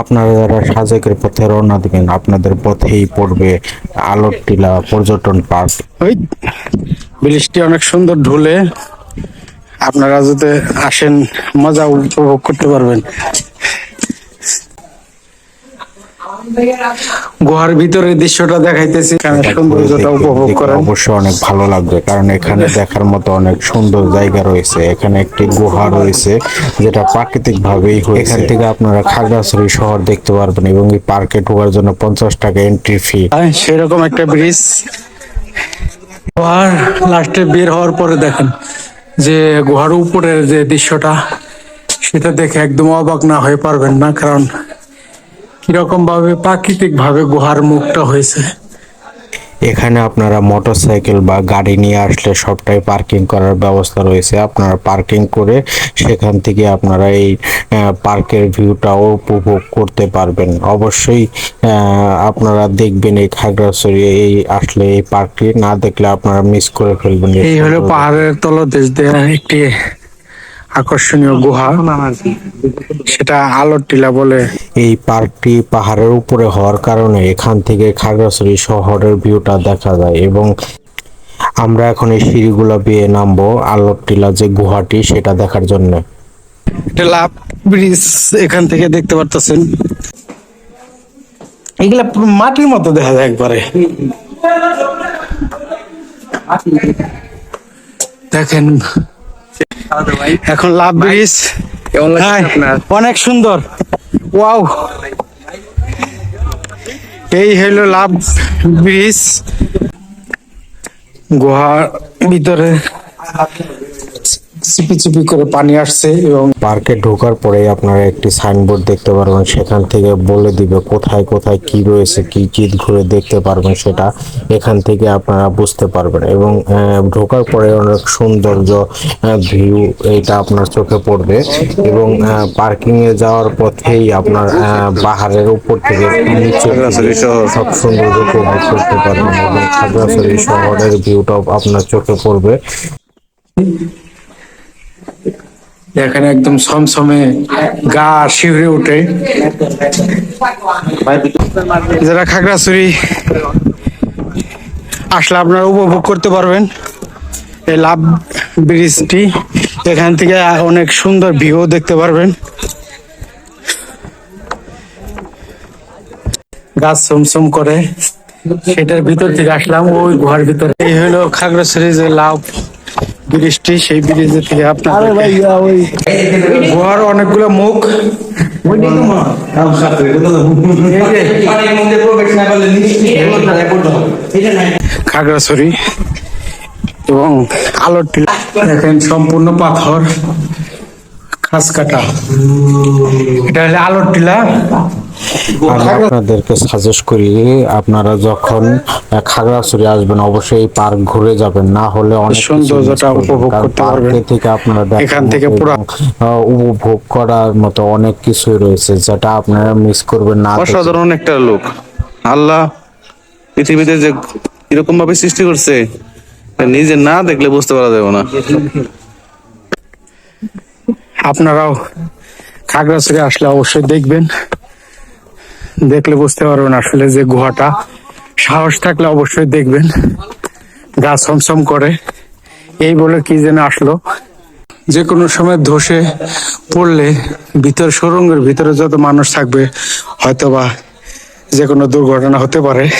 আপনারা যারা সাজেকের পথে রওনা দিবেন, আপনাদের পথেই পড়বে আলোর টিলা, পর্যটন পার্ক। ওই ব্রিজটি অনেক সুন্দর ঢুলে আপনারা যাতে আসেন, মজা উপভোগ করতে পারবেন। গুহার ভিতরে দৃশ্যটা দেখাইতেছি। সৌন্দর্যটা উপভোগ করেন। অবশ্যই অনেক ভালো লাগবে কারণ এখানে দেখার মতো অনেক সুন্দর জায়গা রয়েছে। এখানে একটি গুহা রয়েছে যেটা প্রাকৃতিক ভাবেই হয়েছে। এখান থেকে আপনারা খাগড়াছড়ি শহর দেখতে পারবেন এবং এই পার্কে ঢোকার জন্য পঞ্চাশ টাকা এন্ট্রি ফি হ্যাঁ, সেরকম একটা ব্রিজ গুহার লাস্টে বের হওয়ার পরে দেখেন যে গুহার উপরের যে দৃশ্যটা সেটা দেখে একদম অবাক না হয়ে পারবেন না কারণ কীরকম ভাবে প্রাকৃতিক ভাবে গুহার মুখটা হয়েছে? এখানে আপনারা মোটরসাইকেল বা গাড়ি নিয়ে আসলে সবটাই পার্কিং করার ব্যবস্থা রয়েছে। আপনারা পার্কিং করে সেখান থেকে আপনারা এই পার্কের ভিউটাও উপভোগ করতে পারবেন। অবশ্যই আপনারা দেখবেন এই খাগড়াছড়ি এই আসলে এই পার্কটি। না দেখলে আপনারা মিস করে ফেলবেন। এই হলো পাহাড়ের তলদেশ দিয়ে একটি আকর্ষণীয় গুহা। সেটা আলোর টিলা বলে। এই পার্কটি পাহাড়ের উপরে হওয়ার কারণে এখান থেকে খাগড়াছড়ি শহরের ভিউটা দেখা যায় এবং আমরা এখন এই সিঁড়িগুলো বেয়ে নামবো আলোর টিলা যে গুহাটি সেটা দেখার জন্য। এটা লাভ ব্রিজ এখান থেকে দেখতে পারতেছেন। এগুলা পুরো মাটির মতো দেখা যায় একবারে। দেখেন এখন লাভ ব্রিজ। অনেক সুন্দর। ওয়াও। এই হলো লাভ ব্রিজ। গুহার ভিতরে। চিপি চিপি করে পানি আসছে এবং পার্কে ঢোকার পরে আপনারা একটি সাইনবোর্ড দেখতে পারবেন। সেখান থেকে বলে দিবে কোথায় কোথায় কি রয়েছে কি কি ঘুরে দেখতে পারবেন সেটা এখান থেকে আপনারা বুঝতে পারবেন এবং ঢোকার পরে অনেক সৌন্দর্য ভিউ এটা আপনার চোখে পড়বে এবং পার্কিং এ যাওয়ার পথেই আপনার পাহাড়ের উপর থেকে সব সৌন্দর্য উপভোগ করতে পারবেন এবং খাগড়াছড়ি শহরের ভিউটাও আপনার চোখে পড়বে। এখানে একদম সমসমে গা শিউরে ওঠে। যারা খাগড়াছড়ি আসলে আপনারা উপভোগ করতে পারবেন। এই লাভ ব্রিজটি, এখান থেকে অনেক সুন্দর ভিউ দেখতে পারবেন। গাছ সমসম করে, সেটার ভিতর থেকে আসলাম, ওই গুহার ভিতরে। এই হলো খাগড়াছড়ি যে লাভ। ব্রিজটি সেই ব্রিজে থেকে আপনার গুহার অনেকগুলো মুখ। খাগড়াছড়ি এবং আলোর টিলা। দেখেন সম্পূর্ণ পাথর। খাস কাটা এটা হলো আলোর টিলা। আমি আপনাদেরকে সাজেস্ট করি আপনারা যখন খাগড়াছড়ি আসবেন অবশ্যই এই পার্ক ঘুরে যাবেন। না হলে অনেক সৌন্দর্যটা উপভোগ করতে পারবেন। থেকে আপনারা এখান থেকে পুরা- উপভোগ করার মতো অনেক কিছুই রয়েছে যেটা আপনারা মিস করবেন না। অসাধারণ একটা লোক আল্লাহ পৃথিবীতে যে এরকম ভাবে সৃষ্টি করছে নিজে না দেখলে বুঝতে পারা যাবে না। আপনারাও খাগড়াছড়ি আসলে অবশ্যই দেখবেন। দেখলে বুঝতে পারবেন আসলে যে গুহাটা। সাহস থাকলে অবশ্যই দেখবেন। গা সমসম করে। এই বলে কি যেন আসলো। যে কোনো সময় ধসে পড়লে ভিতর সুরঙ্গের ভিতরে যত মানুষ থাকবে, হয়তোবা যে কোনো দুর্ঘটনা হতে পারে।